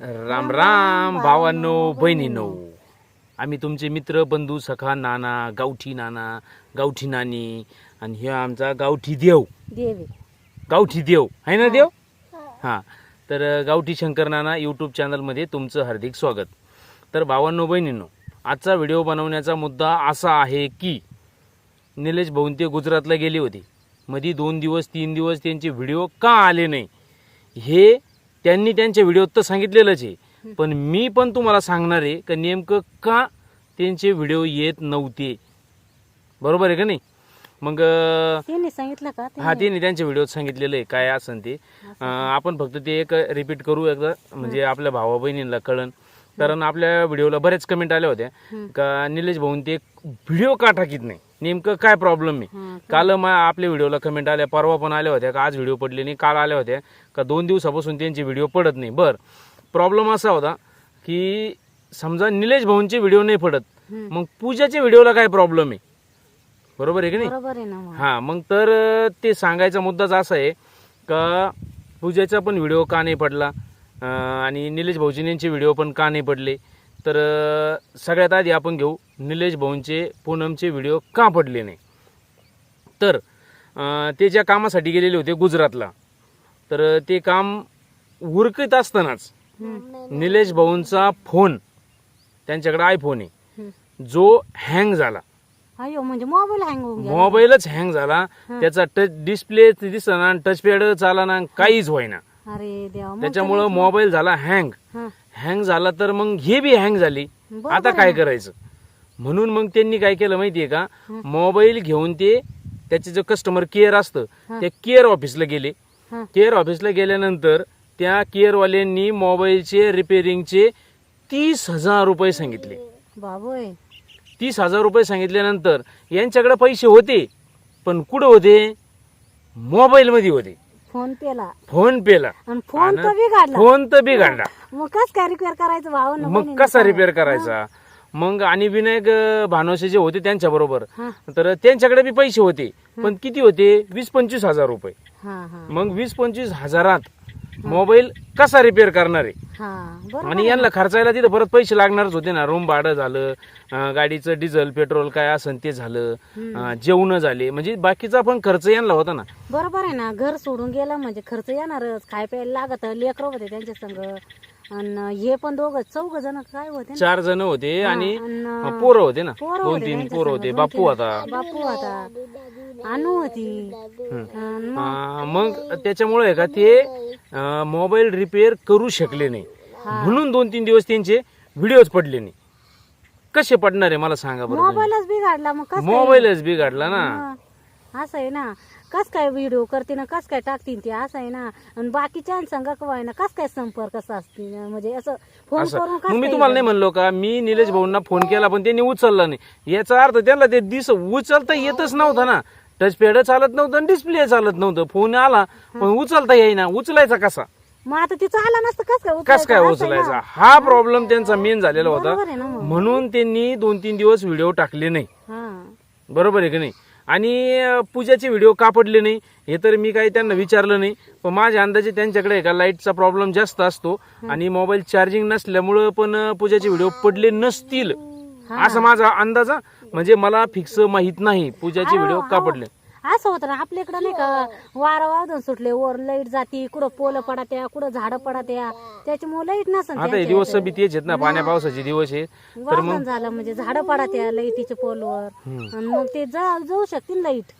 राम राम भावांनो बहिणींनो. आम्ही तुमचे मित्र बंधू सखा नाना गावठी नाना गावठी नानी आणि हे आमचा गावठी देव. देवी. गावठी देव. आहे ना देव? हां. तर गावठी शंकर नाना यूट्यूब चॅनलमध्ये तुमचं हार्दिक स्वागत. तर भावांनो बहिणींनो आजचा व्हिडिओ बनवण्याचा मुद्दा असा आहे की निलेश भाऊन ते गुजरातला गेले होते. मधी दोन दिवस तीन दिवस त्यांचे व्हिडिओ का आले नाही? हे त्यांनी त्यांच्या व्हिडिओत तर सांगितलेलंच आहे. पण मी पण तुम्हाला सांगणार आहे का नेमकं का त्यांचे व्हिडिओ येत नव्हते? बरोबर आहे का नाही? मग त्यांनी सांगितलं का? हा त्यांनी त्यांच्या व्हिडिओत सांगितलेलं आहे. काय असन ते? आपण फक्त ते एक रिपीट करू एकदा. म्हणजे आपल्या भावा बहिणींना कळण कारण आपल्या व्हिडिओला बरेच कमेंट आल्या होत्या. का निलेश भाऊन ते व्हिडिओ का टाकीत नाही? नेमकं काय प्रॉब्लेम आहे? काल मग आपल्या व्हिडिओला कमेंट आल्या परवा पण आल्या होत्या का? आज व्हिडिओ पडले नाही काल आल्या होत्या का? दोन दिवसापासून त्यांचे व्हिडिओ पडत नाही. बर प्रॉब्लेम असा होता की समजा निलेश भाऊंचे व्हिडिओ नाही पडत. मग पूजाच्या व्हिडिओला काय प्रॉब्लेम आहे? बरोबर आहे की नाही. हा मग तर ते सांगायचा मुद्दाच असा आहे का पूजेचा पण व्हिडिओ का नाही पडला? आणि निलेश भाऊजींचे व्हिडिओ पण का नाही पडले? तर सगळ्यात आधी आपण घेऊ निलेश भाऊंचे पूनमचे व्हिडिओ का पडले नाही? तर ते ज्या कामासाठी गेलेले होते गुजरातला तर ते काम उरकत असतानाच. निलेश भाऊंचा फोन त्यांच्याकडे आयफोन आहे. जो हँग झाला. म्हणजे मोबाईल हँग मोबाईलच हँग झाला. त्याचा टच डिस्प्ले दिसना टच पॅड चालना काहीच होईना. त्याच्यामुळं मोबाईल झाला हँग. हँग झाला तर मग हे बी हँग झाली. आता काय करायचं? म्हणून मग त्यांनी काय केलं माहितीये का? मोबाईल घेऊन ते त्याचे जो कस्टमर केअर असतं त्या केअर ऑफिसला गेले. केअर ऑफिसला गेल्यानंतर त्या केअरवाल्यांनी मोबाईलचे रिपेरिंगचे तीस हजार रुपये सांगितले. बाबोय. तीस हजार रुपये सांगितल्यानंतर यांच्याकडे पैसे होते पण कुठं होते? मोबाईलमध्ये होते. फोन पेला फोन पेला आणि फोन तर बिघडला. फोन तर बिघडला. मग कस काय रिपेअर करायचं भाऊ? मग कसा रिपेअर करायचा? मग आणि विनायक भानोसे जे होते त्यांच्या बरोबर. हा. तर त्यांच्याकडे बी पैसे होते. पण किती होते? वीस पंचवीस हजार रुपये. हा हा. मग वीस पंचवीस हजारात मोबाईल कसा रिपेअर करणार आहे? हा बरोबर आणि यांना खर्चायला तिथं परत पैसे लागणारच होते ना. रूम भाडं झालं अं, गाडीचं डिझेल पेट्रोल काय असन ते झालं अं, जेवण झाले. म्हणजे बाकीचा पण खर्च यांना होता ना. बरोबर आहे ना. घर सोडून गेलं म्हणजे खर्च येणारच. खाय प्यायला लागत. लेकरं होते त्यांच्या संग. आणि हे पण दोघं चौघ जण काय होते ना? चार जण होते आणि अन, अं, पोरं होते ना? पोरं दोन होते तीन पोरं होते. दोन बापू तीन. होता. बापू होता. अनु होती. अन मग? अं, मग त्याच्यामुळे का ते अं, मोबाईल रिपेअर करू शकले नाही. म्हणून दोन तीन दिवस त्यांचे व्हिडिओज पडले नाही. कसे पडणार आहे मला सांगा बरं? मोबाईलच बिघडला मग कस मोबाईलच बिघडला ना. असं आहे ना. कस काय व्हिडिओ करते ना कस काय टाकतील ते? असं आहे ना. आणि बाकीच्या संघ कवाय ना कस काय संपर्क कसा असतील म्हणजे असं फोन करून कस मी काय तुम्हाला नाही म्हणलो का मी निलेश भाऊंना फोन केला पण त्यांनी उचलला नाही. याचा अर्थ त्यांना ते दिस उचलता येतच नव्हता ना. टच पॅड चालत नव्हतं डिस्प्ले चालत नव्हतं. फोन आला पण उचलता येईना. उचलायचा कसा? मग आता तिचं आला नसतं कस काय कस काय उचलायचं? असं आहे उचलायचा? हा प्रॉब्लेम त्यांचा मेन झालेला होता. बरोबर आहे ना मग. म्हणून त्यांनी दोन तीन दिवस व्हिडिओ टाकले नाही. हा. बरोबर आहे की नाही? आणि पूजाचे व्हिडिओ का पडले नाही. हे तर मी काही त्यांना विचारलं नाही. पण माझ्या अंदाजे त्यांच्याकडे का लाईटचा प्रॉब्लेम जास्त असतो. आणि मोबाईल चार्जिंग नसल्यामुळं पण पूजाचे व्हिडिओ पडले नसतील. असा माझा अंदाज. म्हणजे मला फिक्स माहीत नाही पूजाचे व्हिडिओ का पडले असं होतं ना आपल्याकडं नाही का वारं वादन सुटले वर लाइट जाती कुठं पोलं पडत्या कुठं झाडं पडत्या त्याच्यामुळे लाइट नसन आता हे दिवस बी तेच आहेत ना पाण्या पावसाचे दिवस आहेत. तर मग वादन झालं म्हणजे झाडं पडत्या लाईटीच्या पोलवर. हम्म. आणि मग ते जा- जाऊ शकतील लाइट.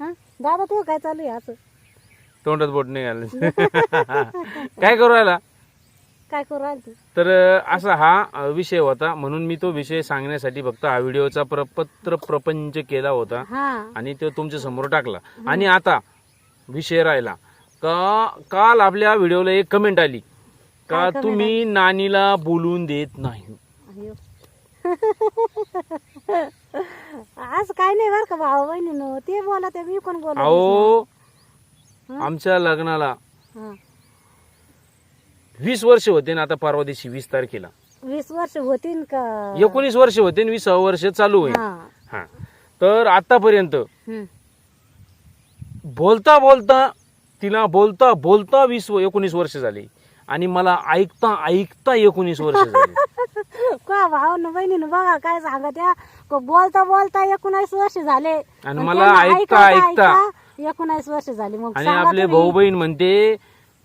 हा? दादा तो काय चालू आहे असं? तोंडात बोट नाही काय करू राहिला? काय करू राहिली तर असा हा विषय होता. म्हणून मी तो विषय सांगण्यासाठी फक्त हा व्हिडिओचा प्रपत्र प्रपंच केला होता. हा. आणि तो तुमच्यासमोर टाकला. आणि आता विषय राहिला. का काल आपल्या व्हिडिओला एक कमेंट आली. का तुम्ही नानीला बोलून देत नाही. आज काय नाही बर का भाऊ बहिणी ते बोला ते मी पण बोला अहो आमच्या लग्नाला हा. वीस वर्ष होते ना आता परवा दिवशी वीस तारखेला. वीस वर्ष होतीन का? एकोणीस वर्ष होते आणि वीस वर्ष चालू होईल. हा. हा. तर आतापर्यंत हम्म. बोलता बोलता तिला बोलता बोलता वीस एकोणीस वर्ष झाली. आणि मला ऐकता ऐकता एकोणीस वर्ष झाली. का भाऊ बहिणीनं बघा काय सांगा त्या बोलता बोलता एकोणावीस वर्ष झाले. आणि मला त्यांना ऐकता- ऐकता- एकोणावीस वर्ष झाली. मग आणि सांगा आपले तुम्ही. भाऊ बहीण म्हणते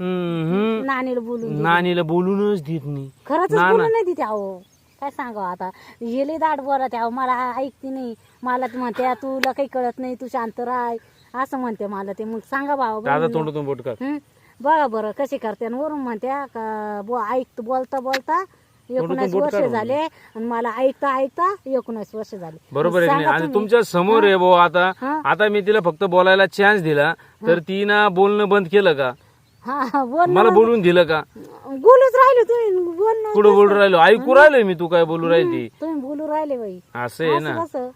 हम्म, नानीला बोलून. नानीला बोलूनच देत नाही. खरंच ना, बोलून. नाही तिथे अहो. काय सांगावं आता? गेले दाट बोला त्या मला ऐकते नाही. मला ती म्हणते तुला काही कळत नाही. तू शांत राह. असं म्हणते मला ते मग सांगा भाऊ दादा. तोंडातून बोट कर हं? बघा बरं कशी करते. आणि वरून म्हणत्या का बो ऐक बोलता बोलता एकोणावीस बोट वर्ष. झाले आणि मला ऐकता ऐकता एकोणावीस वर्ष झाले. बरोबर आहे की नाही? सांगा आणि तुम्ही. तुमच्यासमोर आहे भाऊ आता. हा. आता मी तिला फक्त बोलायला चान्स दिला. तर ती ना बोलणं बंद केलं का? हा बोल. मला बोलून दिलं का? बोलूच राहिले तुम्ही बोल ना. कुठं बोलू राहिलो? ऐकू राहिलोय मी? तू काय बोलू राहिली? तुम्ही बोलू राहिले बाई. असं आहे ना. कसं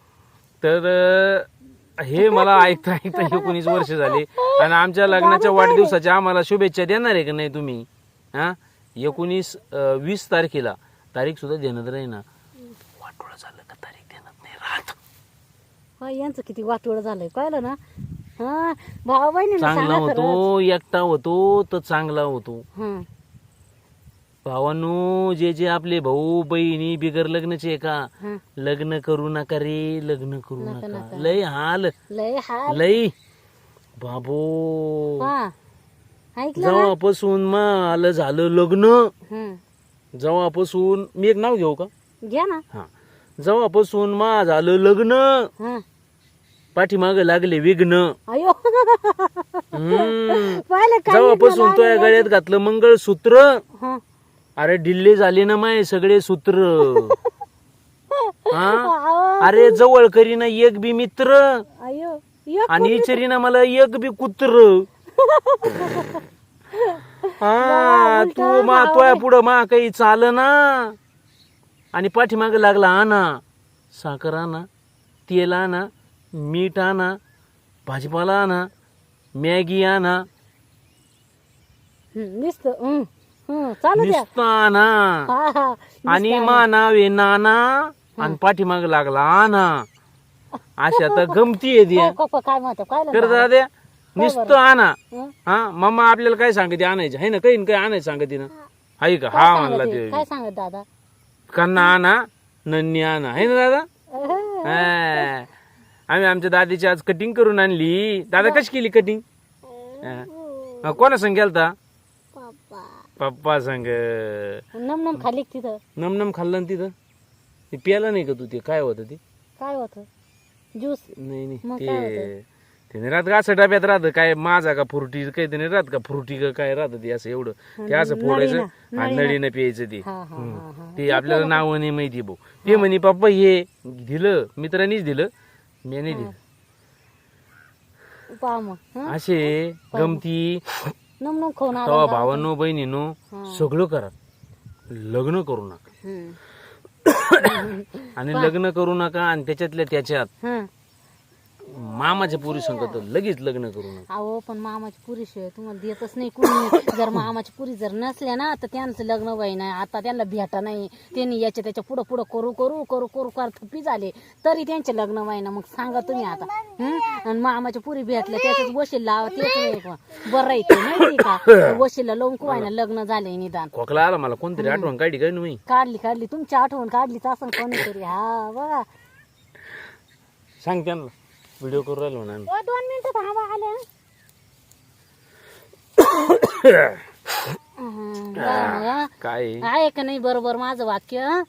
तर अं, हे मला ऐकता ऐकता एकोणीस वर्ष झाली. आणि आमच्या लग्नाच्या वाढदिवसाच्या आम्हाला शुभेच्छा देणार आहे का नाही तुम्ही? हा? एकोणीस अं, वीस तारखेला. तारीख सुद्धा देणार आहे ना. वाटोळं झालं का तारीख देणार नाही? राहत. हा, यांचं किती वाटोळ झालंय. कळलं ना? हा भाऊ बहिणीला चांगला सांगा होतो एकटा होतो तर चांगला होतो. हं. भावांनो जे जे आपले भाऊ बहिणी बिगर लग्नचे आहे का? हं. लग्न करू नका रे लग्न करू नका, नका. नका. लय हाल. लय हा लय. बाबो. हा. ऐकलं ना? जेव्हापासून मला झालं लग्न हं. जेव्हापासून मी एक नाव घेऊ का? घ्या ना. हा. जेव्हापासून मा झालं लग्न हा. पाठीमाग लागले विघ्न. अयो. हम्म. पाहिलं काय जेव्हापासून तो या गळ्यात घातलं मंगळसूत्र. हं. अरे डिल्ले झाले ना माय सगळे सूत्र. हा? अरे जवळ करीना एक बी मित्र. अयो एक आणि इचरीना मला एक बी कुत्र. हा तू मा तोया पुढं मा काही चाल ना आणि पाठीमाग लागला आणा साखर आणा तेल आणा मीठ आणा भाजीपाला आणा मॅगी आणा नुसतं चालू द्या. नुसतं आणा हा हा आणि मा नावे नाना आणि पाठीमाग लागला आणा अशा तर गमती आहे द्या हो, हो, काय म्हणतो काय कर दाद्या नुसतं आणा हं? हा मम्मा आपल्याला काय सांगते आणायचं आहे ना काही न काही आणायचं सांगते ना. आहे का? हा म्हणला ते. काय सांगत दादा? कन्ना आणा नन्नी आणा आहे ना दादा? अहं. हा. आम्ही आमच्या दादीची आज कटिंग करून आणली. दादा कशी केली कटिंग कोणा संग गेलता? पप्पा. संग. नम नम खाली तिथं. नमनम खाल्लं ना तिथं? ते प्याला नाही का तू ते? काय होतं ते? काय होत? ज्यूस. नाही मग नाही काय ते ते नाही राहत का असं डब्यात राहतं? काय माझा का फ्रुटी काही ते नाही राहत का फ्रुटी का काय राहतं ते असं एवढं? ते असं फोडायचं नळीनं, आणि नळीनं. प्यायचं ते. हा हा हा हा. ते आपल्याला नाव नाही माहिती भाऊ. ते म्हणे पप्पा हे दिलं. मित्रांनीच दिलं. मी नाही दिलं पहा मग हं? असे गमती नम नम खाऊन आला तेव्हा भावांनो बहिणीनो. सगळं करा लग्न करू नका हं. आणि लग्न करू नका आणि त्याच्यातल्या त्याच्यात हं. मामाच्या पुरी संगत लगेच लग्न करू नका. अहो पण मामाची पुरी शिवाय तुम्हाला देतच नाही कुणी. जर मामाची पुरी जर नसल्या ना तर त्यांचं लग्न व्हाय नाही. आता त्यांना भेटा नाही. त्यांनी याच्या त्याच्या पुढं पुढं करू करू करू करू कर थप्पी झाले. तरी त्यांचे लग्न व्हाय ना मग सांगा तुम्ही आता. हं? आणि मामाच्या पुरी भेटल्या त्याच्यात वशील लावा तेच नाही का. बरं आहे ते माहिती का? वशीला लावून कुवायना लग्न झाले निदान. खोकला आला मला कोणतरी आठवण काढली काय नाही काढली काढली. तुमची आठवण काढलीच असं कोणीतरी. हा बघा सांग त्यांना. व्हिडिओ करू राहिलो आम्ही. ओ, दोन मिनिटं थांबा आले हं. काय? आहे का नाही बरोबर माझं वाक्य?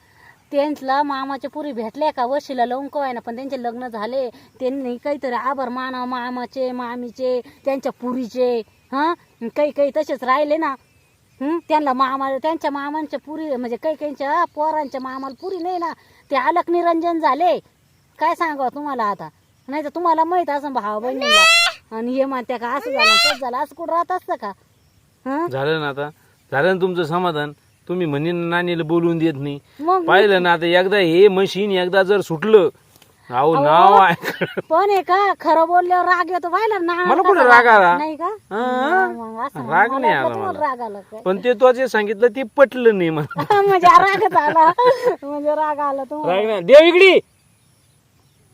त्यांचला मामाच्या पुरी भेटल्या का? वशीला लावून कवाय ना पण त्यांचे लग्न झाले. त्यांनी काहीतरी आभार माना मामाचे मामीचे त्यांच्या पुरीचे. हा? काही काही तसेच राहिले ना? हं? त्यांना मामा त्यांच्या मामांच्या पुरी म्हणजे काही काहींच्या पोरांच्या मामाला पुरी नाही ना? ते अलक निरंजन झाले. काय सांगावं तुम्हाला आता? नाही तर तुम्हाला माहीत असं भावा बहिणीला. आणि हे म्हणत्या का असं झालं तसं झालं असं कुठं राहत असतं का? हं? झालं ना आता. झालं ना तुमचं समाधान. तुम्ही म्हणे नानीला बोलवून देत नाही. मग पाहिलं ना आता एकदा हे मशीन एकदा जर सुटलं. अहो नाव ऐक पण आहे का खरं बोलल्यावर राग येतो पाहिलं ना मला कुठं राग आला? नाही का? हा? मग असं राग नाही आला तुम्हाला मला. राग आला काय? पण ते तो जे सांगितलं ते पटलं नाही मला. म्हणजे रागच आला. म्हणजे राग आला तुम्हाला. राग नाही. देव इकडी.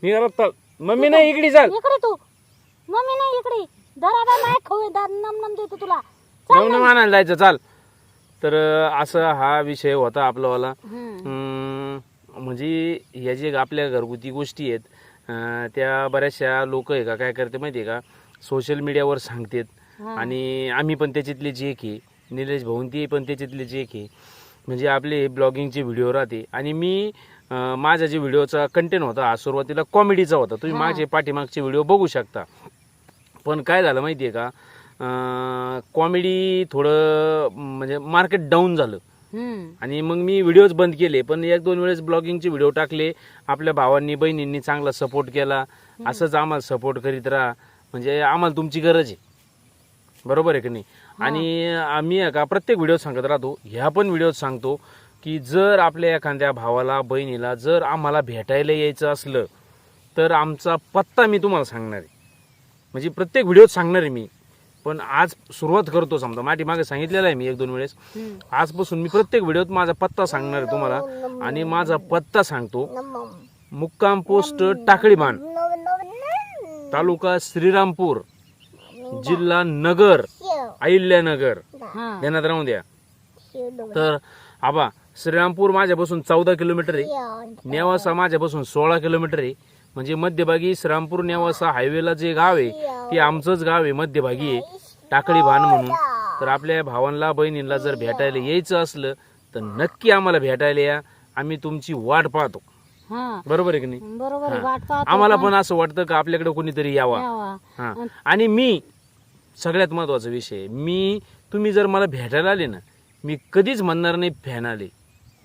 चाल मम्मी नाही इकडी चाल. इकडे तू. मम्मी नाही इकडे. दरा बाय माय खाऊ दार नम नम देतो तुला. जाऊन मानायला जायचं चाल. तर असा हा विषय होता आपलावाला. म्हणजे ह्या जे आपल्या घरगुती गोष्टी आहेत अं, त्या बऱ्याचशा लोक आहे का काय करते माहिती आहे का सोशल मीडियावर सांगतात. आणि आम्ही पण त्याच्यातले जे एक आहे निलेश भाऊन ते पण त्याच्यातले जे एक आहे म्हणजे आपले ब्लॉगिंगचे व्हिडिओ राहते. आणि मी अं, माझा जे व्हिडिओचा कंटेंट होता हा सुरुवातीला कॉमेडीचा होता. तुम्ही. माझे पाठीमागचे व्हिडिओ बघू शकता. पण काय झालं माहिती आहे का कॉमेडी थोडं म्हणजे मार्केट डाऊन झालं. हम्म. आणि मग मी व्हिडिओज बंद केले पण एक दोन वेळेस ब्लॉगिंगचे व्हिडिओ टाकले. आपल्या भावांनी बहिणींनी चांगला सपोर्ट केला. असंच आम्हाला सपोर्ट करीत राहा. म्हणजे आम्हाला तुमची गरज आहे. बरोबर आहे की नाही? आणि आम्ही आहे का प्रत्येक व्हिडिओ सांगत राहतो. ह्या पण व्हिडिओत सांगतो. की जर आपल्या एखाद्या भावाला बहिणीला जर आम्हाला भेटायला यायचं असलं तर आमचा पत्ता मी तुम्हाला सांगणार आहे. म्हणजे प्रत्येक व्हिडिओत सांगणार आहे मी. पण आज सुरुवात करतो समजा. माझी मागे सांगितलेलं आहे मी एक दोन वेळेस. आजपासून मी प्रत्येक व्हिडिओत माझा पत्ता सांगणार आहे तुम्हाला. आणि माझा पत्ता सांगतो. मुक्काम पोस्ट टाकळीबाण. तालुका श्रीरामपूर जिल्हा नगर अहिल्यानगर. ध्यानात राहून द्या. तर आबा श्रीरामपूर माझ्यापासून चौदा किलोमीटर आहे. नेवासा माझ्यापासून सोळा किलोमीटर आहे. म्हणजे मध्यभागी श्रीरामपूर नेवासा हायवेला जे गाव आहे ते आमचंच गाव आहे मध्यभागी आहे. टाकळी भान म्हणून. तर आपल्या भावांना बहिणींना जर भेटायला यायचं असलं तर नक्की आम्हाला भेटायला या. आम्ही तुमची वाट पाहतो. हा. बरोबर आहे की नाही? बरोबर आहे. वाट पाहतो आम्हाला पण असं वाटतं का आपल्याकडे कोणीतरी यावा? यावा. हा. आणि मी सगळ्यात महत्त्वाचा विषय. मी तुम्ही जर मला भेटायला आले ना मी कधीच म्हणणार नाही फॅन आले.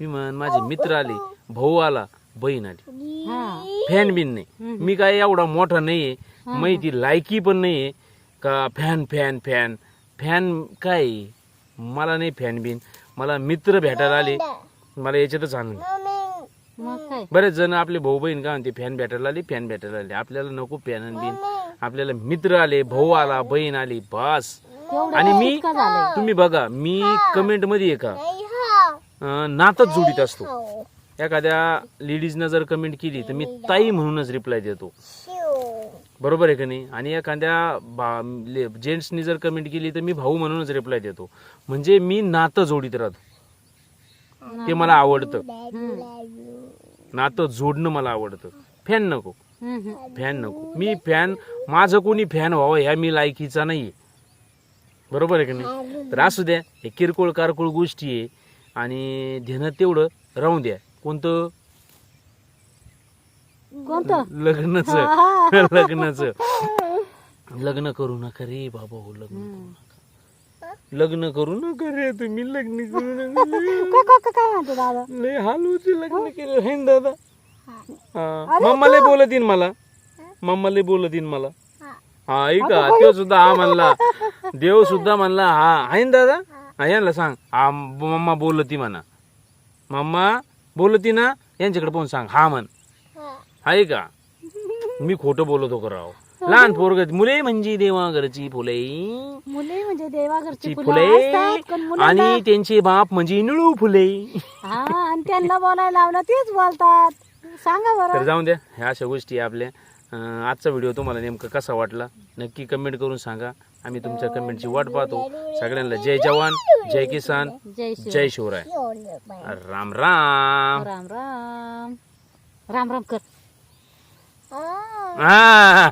मी म्हण माझे मित्र आले भाऊ आला बहीण आली. हा. फॅन बिन नाही. मी काय एवढा मोठा नाहीये माहिती लायकी पण नाहीये का फॅन फॅन फॅन. फॅन काय? आहे? मला नाही फॅन बिन. मला मित्र भेटायला आले. मला याच्यातच आनंद मग काय? बरेच जण आपले भाऊ बहीण काय म्हणते फॅन भेटायला आले फॅन भेटायला आले. आपल्याला नको फॅन आणि बिन. आपल्याला मित्र आले भाऊ आला बहीण आली बस. एवढं आणि मी झालंय. तुम्ही बघा मी कमेंटमध्ये आहे का? नातच जोडीत असतो. एखाद्या लेडीजनं जर कमेंट केली तर मी ताई म्हणूनच रिप्लाय देतो. बरोबर आहे का नाही? आणि एखाद्या जेंट्सनी जर कमेंट केली तर मी भाऊ म्हणूनच रिप्लाय देतो. म्हणजे मी नातं जोडीत राहतो. ते मला आवडतं. नातं जोडणं मला आवडतं. फॅन नको. फॅन नको. मी फॅन माझं कोणी फॅन व्हावं ह्या मी लायकीचा नाहीये. बरोबर आहे का नाही? तर असू द्या हे किरकोळ कारकोळ गोष्टी आहे. आणि ध्यानात तेवढं राहून द्या. कोणतं? कोणतं? लग्नच. लग्नाच. लग्न करू नका रे बाबा हो लग्न करू नका. लग्न करू नका रे तुम्ही लग्न करू नका. काय म्हणतो दादा? लय लग्न केलं है ना दादा? हा. मम्माला बोलत येईन मला. मम्माला बोलत येईन मला. हा. ऐका तो सुद्धा हा म्हणला. देव सुद्धा म्हणला हा आहे ना दादा? हा. यांना सांग. मम्मा बोलती म्हणा. मम्मा बोलती ना यांच्याकडे पाहून सांग. हा म्हण. आहे का? मी खोटं बोलतो कराव लहान पोरग मुले म्हणजे देवा घरची फुले. मुले म्हणजे देवाघरची फुलं पण आणि त्यांचे बाप म्हणजे निळू फुले. हा आणि त्यांना बोलायला लावलं तेच बोलतात. सांगा तर बरं जाऊन द्या. ह्या अशा गोष्टी आपल्या. आजचा व्हिडिओ तुम्हाला नेमका कसा वाटला? नक्की कमेंट करून सांगा. आम्ही तुमच्या कमेंटची वाट पाहतो. सगळ्यांना जय जवान जय किसान जय शिवराय. राम राम. राम राम. राम राम कर. हा.